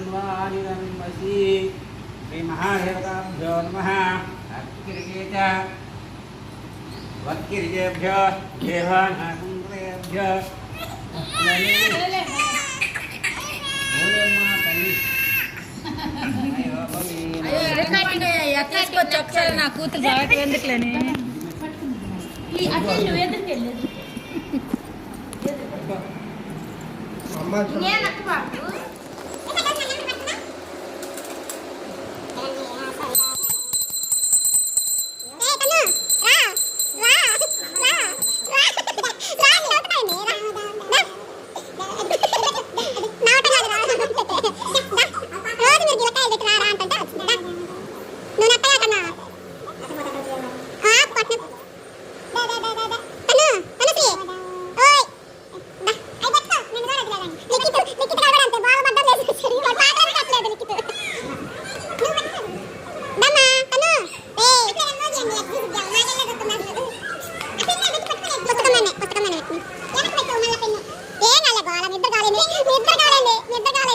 धन्वानिरन्वसी श्रीमहादेवताभ्यो नमः। अक्किर्गेच वत्किर्गेभ्यो देवानाकुन्द्रेभ्य ఒక్కసారి నా కూతురు కాబట్టి ఎందుకులేని అమ్మ Oh,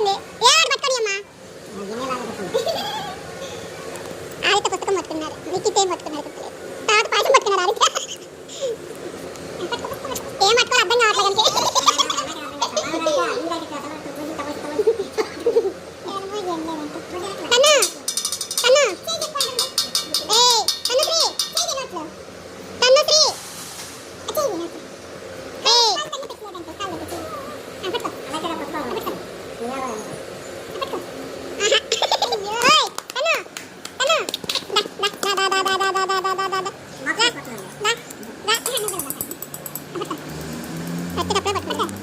పట్టుకుంది ఏడు పట్టుకొని అమ్మా? ఆరిత పుస్తకం పట్టుకున్నారు. మీకు ఇదేం పట్టుకున్నారు తర్వాత పాయసం పట్టుకున్నారు ఆరిత ఏం 哎，这个不要把它拆。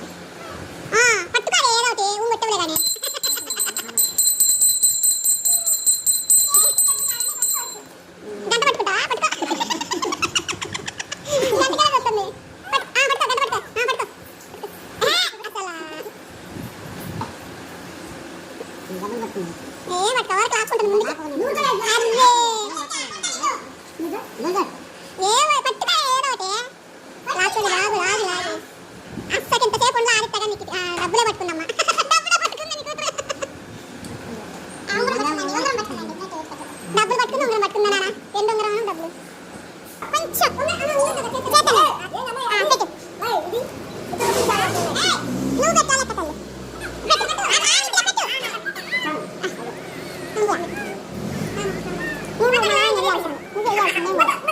ఏ వాడు కవర్ కాకుంటుంది ముందు అరే ఏ వాడు పట్టుకో ఏడోటి లాచోని లాగు లాగు లాగు అస్సలు ఇంతసేపు ఉండి ఆడిస్తాగా నీకు డబ్బులే పట్టుకుందమ్మా sa memo.